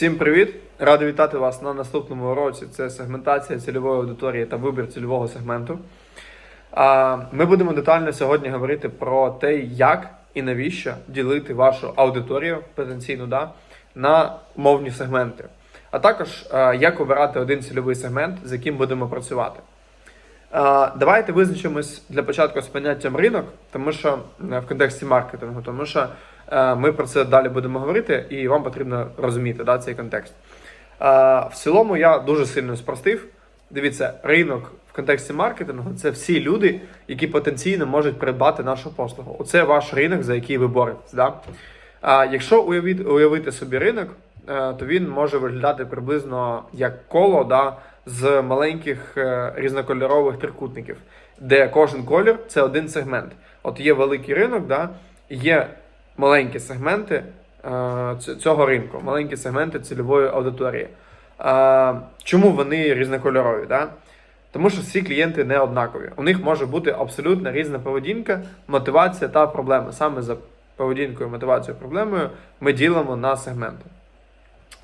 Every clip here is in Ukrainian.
Всім привіт! Радий вітати вас на наступному уроці. Це сегментація цільової аудиторії та вибір цільового сегменту. Ми будемо детально сьогодні говорити про те, як і навіщо ділити вашу аудиторію потенційну да, на мовні сегменти, а також як обирати один цільовий сегмент, з яким будемо працювати. Давайте визначимось для початку з поняттям ринок, тому що е, в контексті маркетингу, тому що ми про це далі будемо говорити, і вам потрібно розуміти да, цей контекст. Е, В цілому я дуже сильно спростив. Дивіться, ринок в контексті маркетингу це всі люди, які потенційно можуть придбати нашу послугу. Оце ваш ринок, за який ви боретесь. Да? А якщо уявити, уявити собі ринок, е, то він може виглядати приблизно як коло да, з маленьких е, різнокольорових трикутників, де кожен колір це один сегмент. От є великий ринок, да, є маленькі сегменти е, цього ринку, маленькі сегменти цільової аудиторії. Е, Чому вони різнокольорові? Да? Тому що всі клієнти не однакові. У них може бути абсолютно різна поведінка, мотивація та проблеми. Саме за поведінкою, мотивацією, проблемою ми ділимо на сегменти.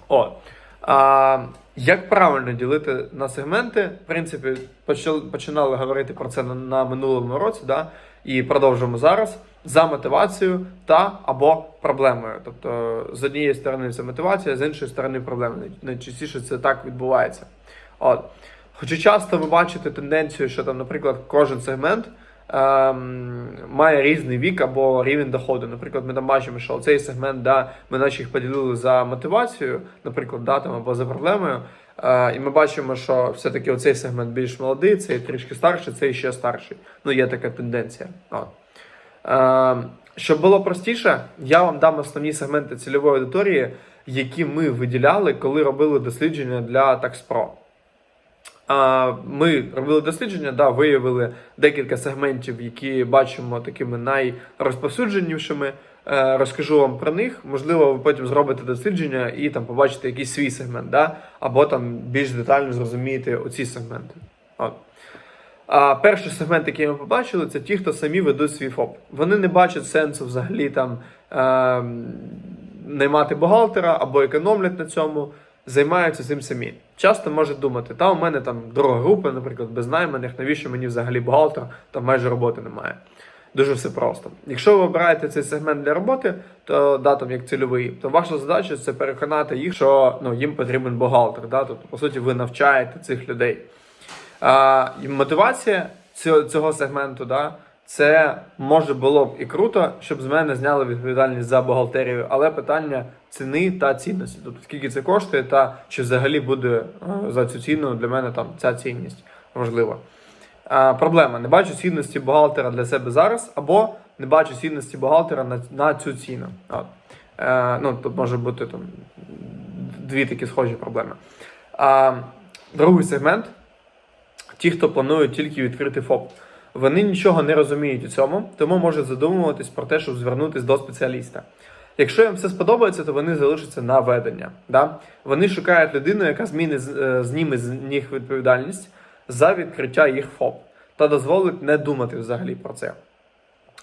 О, а, як правильно ділити на сегменти? В принципі, почали- починали говорити про це на, на минулому році, да? і продовжуємо зараз за мотивацією та або проблемою. Тобто, з однієї сторони це мотивація, з іншої сторони проблема. Найчастіше це так відбувається. От. Хоча часто ви бачите тенденцію, що там, наприклад, кожен сегмент ем, має різний вік або рівень доходу. Наприклад, ми там бачимо, що цей сегмент, да, ми наче їх поділили за мотивацією, наприклад, да, там, або за проблемою. Е, і ми бачимо, що все-таки оцей сегмент більш молодий, цей трішки старший, цей ще старший. Ну, є така тенденція. От. Е, щоб було простіше, я вам дам основні сегменти цільової аудиторії, які ми виділяли, коли робили дослідження для TaxPro. Ми робили дослідження, да, виявили декілька сегментів, які бачимо такими найрозповсюдженішими. Е, Розкажу вам про них. Можливо, ви потім зробите дослідження і там побачите якийсь свій сегмент, да? або там більш детально зрозумієте оці сегменти. От. А перший сегмент, який ми побачили, це ті, хто самі ведуть свій ФОП. Вони не бачать сенсу взагалі там е, наймати бухгалтера або економлять на цьому, займаються цим самі. Часто можуть думати, та у мене там друга група, наприклад, без найманих, навіщо мені взагалі бухгалтер, там майже роботи немає. Дуже все просто. Якщо ви обираєте цей сегмент для роботи, то да, там як цільовий, то ваша задача це переконати їх, що ну, їм потрібен бухгалтер. Да? Тобто, по суті, ви навчаєте цих людей. А, мотивація цього, цього сегменту, да, це може було б і круто, щоб з мене зняли відповідальність за бухгалтерію, але питання ціни та цінності. Тобто скільки це коштує, та чи взагалі буде е, за цю ціну для мене там ця цінність важлива. А, проблема: не бачу цінності бухгалтера для себе зараз, або не бачу цінності бухгалтера на, на цю ціну. От. Е, ну, тут може бути там дві такі схожі проблеми. А, другий сегмент ті, хто планують тільки відкрити ФОП. Вони нічого не розуміють у цьому, тому можуть задумуватись про те, щоб звернутися до спеціаліста. Якщо їм все сподобається, то вони залишаться на ведення. Да? Вони шукають людину, яка зміни, е, зніме з них відповідальність за відкриття їх ФОП та дозволить не думати взагалі про це.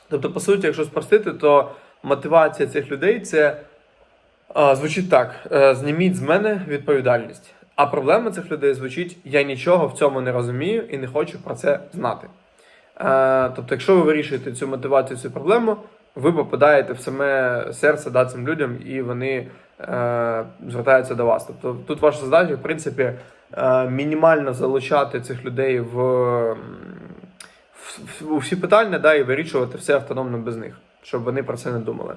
Тобто, по суті, якщо спростити, то мотивація цих людей це звучить так: е, зніміть з мене відповідальність. А проблема цих людей звучить: я нічого в цьому не розумію і не хочу про це знати. Е, тобто, якщо ви вирішуєте цю мотивацію, цю проблему, ви попадаєте в саме серце да, цим людям, і вони е, звертаються до вас. Тобто тут ваша задача, в принципі, е, мінімально залучати цих людей в, в, в, всі питання да, і вирішувати все автономно без них, щоб вони про це не думали.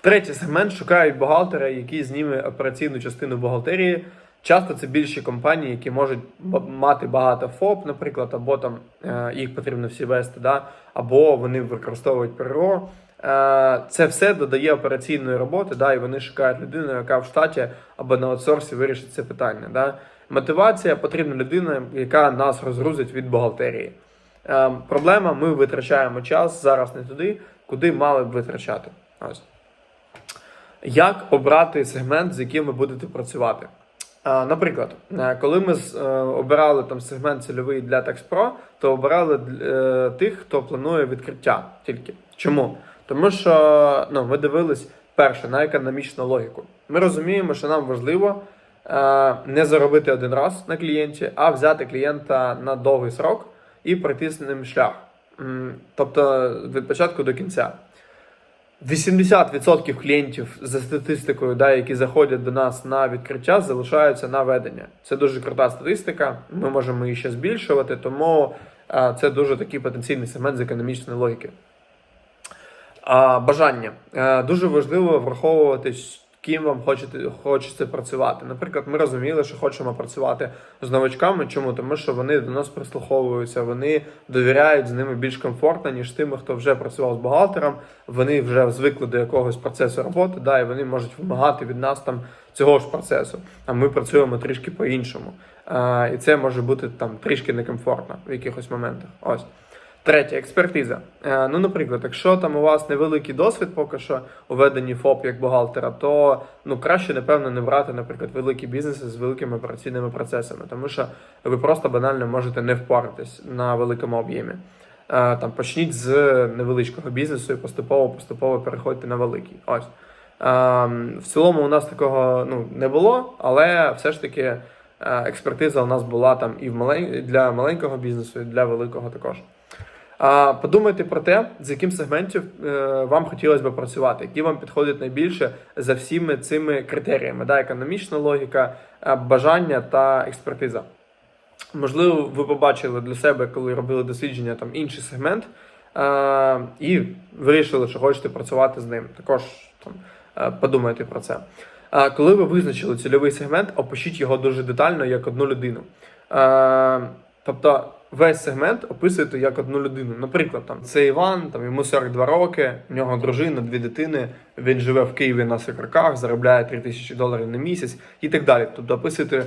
Третій сегмент шукають бухгалтера, який зніме операційну частину бухгалтерії. Часто це більші компанії, які можуть мати багато ФОП, наприклад, або там е, їх потрібно всі вести, да? або вони використовують ПРО. Е, це все додає операційної роботи, да? і вони шукають людину, яка в штаті або на аутсорсі вирішить це питання. Да? Мотивація потрібна людина, яка нас розгрузить від бухгалтерії. Е, проблема: ми витрачаємо час зараз не туди, куди мали б витрачати. Ось. Як обрати сегмент, з яким ви будете працювати? Наприклад, е, коли ми е, обирали там сегмент цільовий для TaxPro, то обирали е, тих, хто планує відкриття тільки. Чому? Тому що ну, ми дивились перше на економічну логіку. Ми розуміємо, що нам важливо не заробити один раз на клієнті, а взяти клієнта на довгий срок і пройти з ним шлях. Тобто від початку до кінця. 80% клієнтів за статистикою, да, які заходять до нас на відкриття, залишаються на ведення. Це дуже крута статистика. Ми можемо її ще збільшувати, тому е, це дуже такий потенційний сегмент з економічної логіки. Бажання. Е, Дуже важливо враховувати, ким вам хочете, хочеться працювати. Наприклад, ми розуміли, що хочемо працювати з новачками. Чому? Тому що вони до нас прислуховуються, вони довіряють з ними більш комфортно, ніж тими, хто вже працював з бухгалтером. Вони вже звикли до якогось процесу роботи, да, і вони можуть вимагати від нас там цього ж процесу. А ми працюємо трішки по-іншому. І це може бути там трішки некомфортно в якихось моментах. Ось. Третє, експертиза. Е, ну, наприклад, якщо там у вас невеликий досвід поки що у веденні ФОП як бухгалтера, то ну краще, напевно, не брати, наприклад, великі бізнеси з великими операційними процесами, тому що ви просто банально можете не впоратись на великому об'ємі. Е, там почніть з невеличкого бізнесу і поступово поступово переходьте на великий. Ось. Ем, в цілому у нас такого ну, не було, але все ж таки експертиза у нас була там і в малень... для маленького бізнесу, і для великого також. Подумайте про те, з яким сегментів е, вам хотілося б працювати, які вам підходять найбільше за всіми цими критеріями: да, економічна логіка, е, бажання та експертиза. Можливо, ви побачили для себе, коли робили дослідження, там інший сегмент, е, і вирішили, що хочете працювати з ним. Також там, е, подумайте про це. Коли ви визначили цільовий сегмент, опишіть його дуже детально як одну людину. Тобто весь сегмент описуєте як одну людину. Наприклад, там це Іван, там йому 42 роки, в нього дружина, дві дитини. Він живе в Києві на Сокарках, заробляє 3 тисячі доларів на місяць і так далі. Тобто описуєте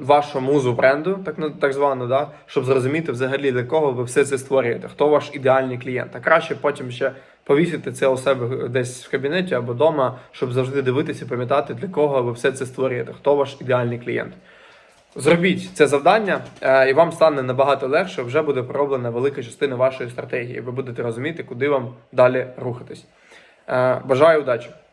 вашу музу бренду, так так звану, да, щоб зрозуміти взагалі для кого ви все це створюєте, хто ваш ідеальний клієнт. А краще потім ще повісити це у себе десь в кабінеті або вдома, щоб завжди дивитися, пам'ятати, для кого ви все це створюєте, хто ваш ідеальний клієнт. Зробіть це завдання, е, і вам стане набагато легше. Вже буде пророблена велика частина вашої стратегії. Ви будете розуміти, куди вам далі рухатись. Е, Бажаю удачі!